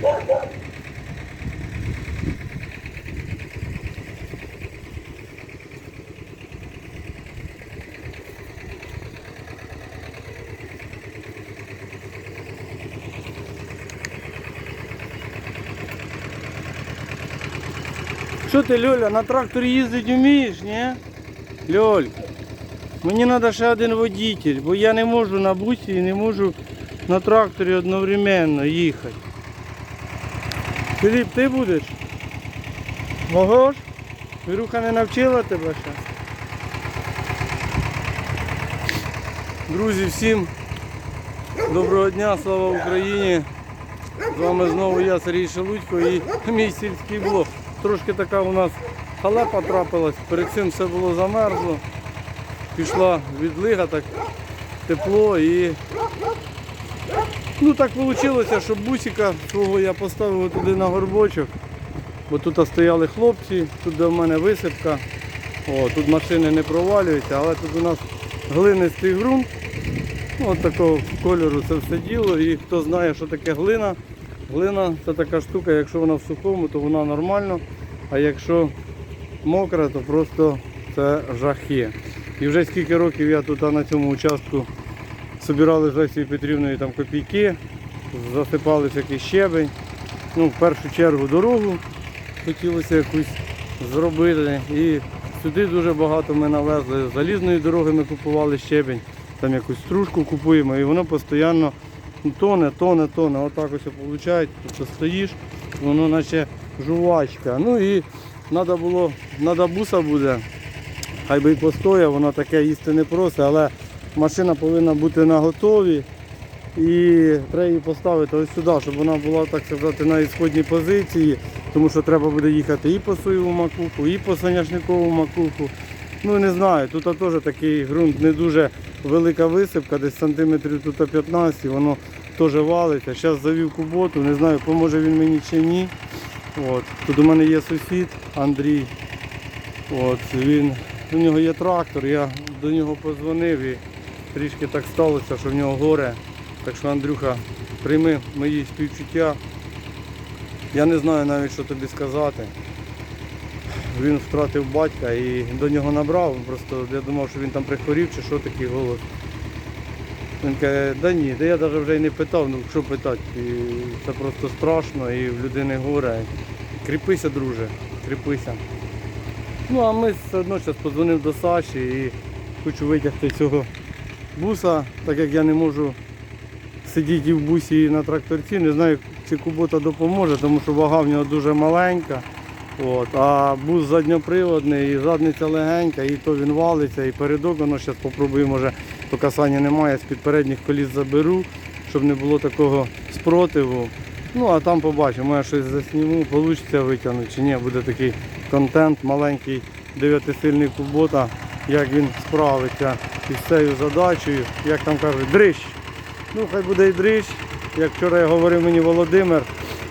Що ти, Льоля, на тракторі їздити вмієш, ні? Льоль, мені треба ще один водитель, бо я не можу на бусі і не можу на тракторі одновременно їхати. Філіп, ти будеш? Могож? Віруха не навчила тебе ще? Друзі, всім доброго дня, слава Україні! З вами знову я, Сергій Шелудько і мій сільський блог. Трошки така у нас халепа трапилась, перед цим все було замерзло. Пішла відлига, так тепло і ну так вийшло, що бусика свого я поставив туди на горбочок, бо тут стояли хлопці, тут де в мене висипка. О, тут машини не провалюються, але тут у нас глинистий ґрунт. Ну, От такого кольору це все діло. І хто знає, що таке глина. Глина це така штука, якщо вона в сухому, то вона нормально. А якщо мокра, то просто це жахи. І вже скільки років я тут на цьому участку збирали з Лесією Петрівною там копійки, засипали всякий щебень. Ну, в першу чергу дорогу хотілося якусь зробити. І сюди дуже багато ми навезли. Залізної дороги ми купували щебень, там якусь стружку купуємо і воно постійно тоне, тоне, тоне. Отак ось виходить, тобто стоїш, воно наче жувачка. Ну і треба було, треба буса буде. Хай би і постоє, воно таке їсти не просить, але машина повинна бути на готові. І треба її поставити ось сюди, щоб вона була так сказати на ісходній позиції, тому що треба буде їхати і по соєву макуху, і по соняшникову макуху. Ну не знаю, тут теж такий ґрунт не дуже велика висипка, десь сантиметрів тут 15, воно теж валиться. Зараз завів куботу, не знаю, поможе він мені чи ні. От. Тут у мене є сусід Андрій. От, він, у нього є трактор, я до нього подзвонив і трішки так сталося, що в нього горе. Так що, Андрюха, прийми мої співчуття. Я не знаю навіть, що тобі сказати. Він втратив батька і до нього набрав. Просто я думав, що він там прихворів чи що такий голос. Він каже, да ні, да я навіть вже й не питав, ну що питати. Це просто страшно і в людини горе. Кріпися, друже, кріпися. Ну а ми все одно зараз подзвонив до Саші і хочу витягти цього буса, так як я не можу сидіти в бусі і на тракторці. Не знаю, чи кубота допоможе, тому що вага в нього дуже маленька. От, а бус задньоприводний, і задниця легенька, і то він валиться, і передок воно зараз попробую, може, то касання немає, з-під передніх коліс заберу, щоб не було такого спротиву. Ну а там побачимо, я щось засніму, вийде витягнути чи ні, буде такий контент, маленький дев'ятисильний кубота, як він справиться із цією задачею, як там кажуть, дрищ. Ну, хай буде і дрищ. Як вчора говорив мені Володимир,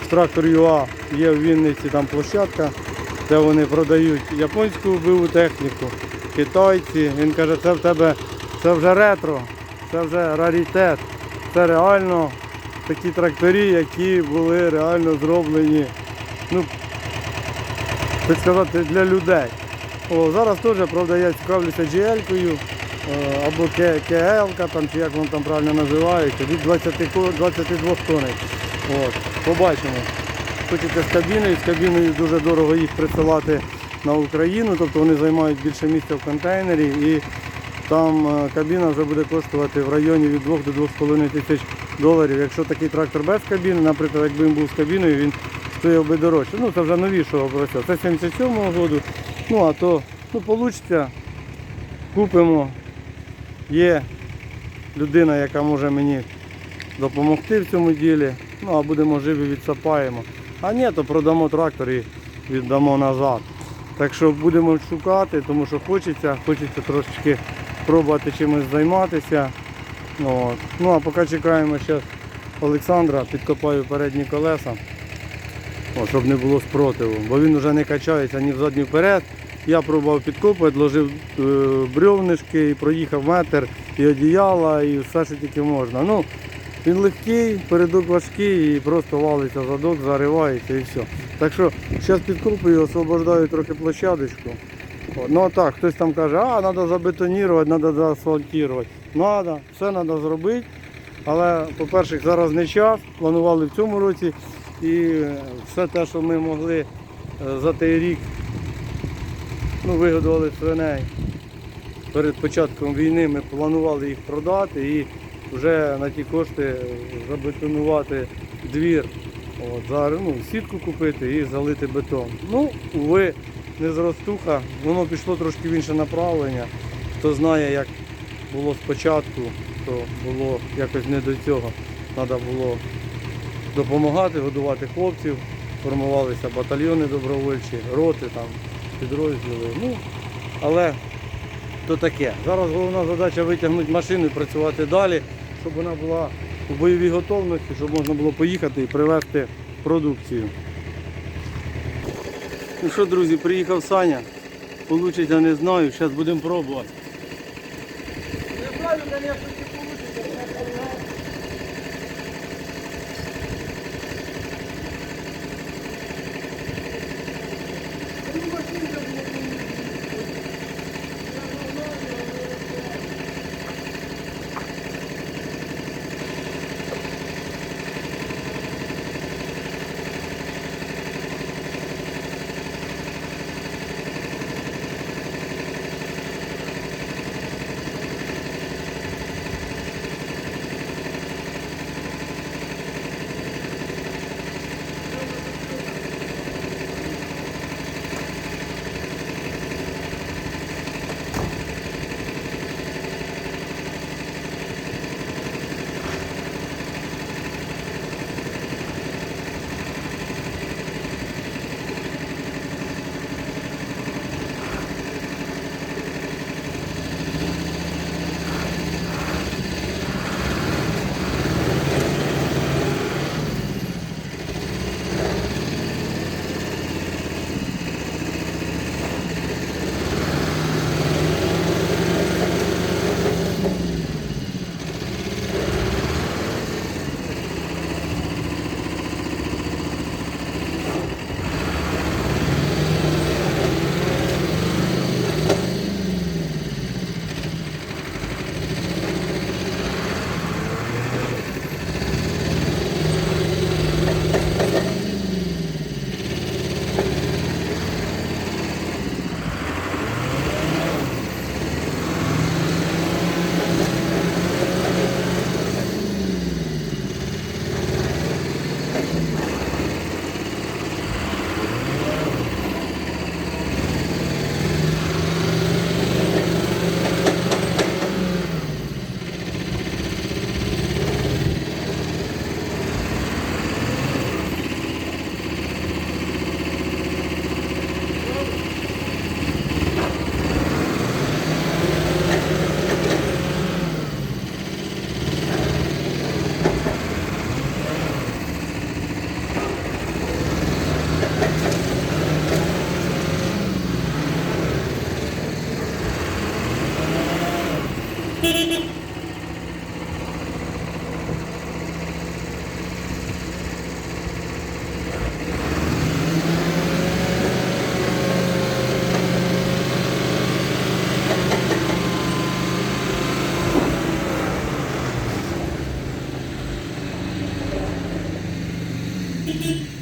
з трактор ЮА є в Вінниці там площадка, де вони продають японську вбиву техніку, китайці. Він каже, це в тебе це вже ретро, це вже раритет. Це реально такі тракторі, які були реально зроблені, ну, так сказати, для людей. О, зараз теж, правда, я цікавлюся GL-кою е, або КЛ, там, чи як воно там правильно називається, від 20, 22 тонн. От, побачимо. Хочете з кабіною, з кабіною дуже дорого їх присилати на Україну, тобто вони займають більше місця в контейнері і там е, кабіна вже буде коштувати в районі від 2 до 2,5 тисяч доларів. Якщо такий трактор без кабіни, наприклад, якби він був з кабіною, він стояв би дорожче. Ну це вже новішого образця. Це 77-го року. Ну а то ну, вийде, купимо. Є людина, яка може мені допомогти в цьому ділі. Ну а будемо живі, відсапаємо. А ні, то продамо трактор і віддамо назад. Так що будемо шукати, тому що хочеться, хочеться трошечки пробувати чимось займатися. От. Ну а поки чекаємо зараз Олександра, підкопаю передні колеса, щоб не було спротиву, бо він вже не качається ні взад, ні вперед. Я пробував підкопати, ложив е, брьовнишки, і проїхав метр, і одіяла, і все, що тільки можна. Ну, Він легкий, передок важкий і просто валиться задок, заривається і все. Так що зараз підкрупую, освобождаю трохи площадочку. Ну а так, хтось там каже, а треба забетонувати, треба заасфальтувати. Треба, все треба зробити. Але, по-перше, зараз не час, планували в цьому році. І е, все те, що ми могли е, за той рік ну, вигодували свиней перед початком війни, ми планували їх продати і вже на ті кошти забетонувати двір. От, за, ну, сітку купити і залити бетон. Ну, уви, не зростуха, воно пішло трошки в інше направлення. Хто знає, як було спочатку, то було якось не до цього. Треба було допомагати, годувати хлопців, формувалися батальйони добровольчі, роти, там, підрозділи. Ну, але то таке. Зараз головна задача витягнути машину і працювати далі, щоб вона була у бойовій готовності, щоб можна було поїхати і привезти продукцію. Ну що, друзі, приїхав Саня. Получить, я не знаю, зараз будемо пробувати. Ну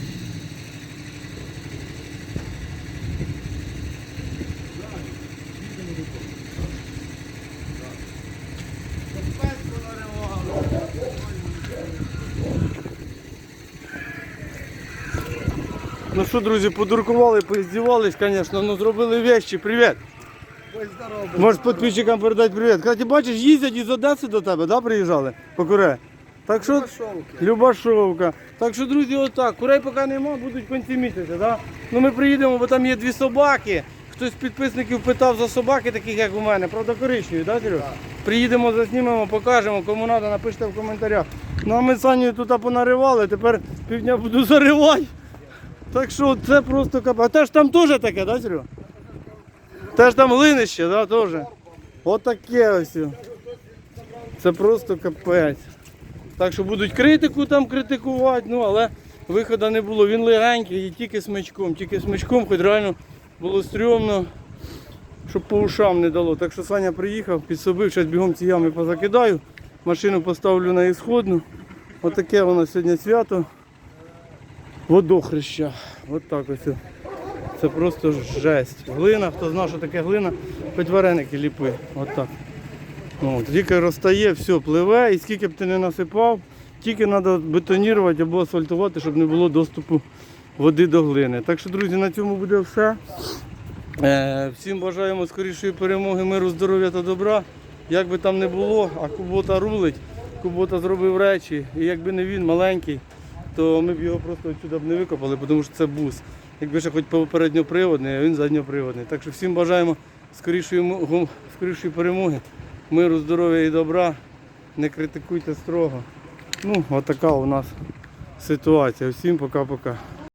що, друзі, подуркували, поіздівались, звісно, ну зробили вещі. Привіт. Можеш підписчикам передати привіт. Кстати, бачиш, їздять із Одеси до тебе, да, приїжджали? По куре. Так що Любашовка. Так що, друзі, отак. Курей поки нема, будуть в кінці місяця. Да? Ну ми приїдемо, бо там є дві собаки. Хтось з підписників питав за собаки, таких як у мене, правда коричневі, да, Серег? Приїдемо, заснімемо, покажемо, кому треба, напишіть в коментарях. Ну а ми з Санєю тут понаривали, тепер півдня буду заривати. Так що це просто капець. А теж там теж таке, да, Серега? Теж там глинище, да, теж. Отаке ось. Це просто капець. Так що будуть критику там критикувати, ну але виходу не було. Він легенький і тільки смичком, тільки смичком, хоч реально було стрьомно, щоб по ушам не дало. Так що Саня приїхав, підсобив, зараз бігом ці ями позакидаю, машину поставлю на ісходну. Отаке нас сьогодні свято. Водохреща. От так ось. Це просто жесть. Глина, хто знав, що таке глина, хоч вареники ліпи. От так. Ну, от, тільки розтає, все, пливе, і скільки б ти не насипав, тільки треба бетонувати або асфальтувати, щоб не було доступу води до глини. Так що, друзі, на цьому буде все. Е, всім бажаємо скорішої перемоги, миру, здоров'я та добра. Як би там не було, а Кубота рулить, Кубота зробив речі, і якби не він маленький, то ми б його просто сюди б не викопали, тому що це бус. Якби ще хоч попередньоприводний, а він задньоприводний. Так що всім бажаємо скорішої, скорішої перемоги, миру, здоров'я і добра. Не критикуйте строго. Ну, отака у нас ситуація. Всім пока-пока.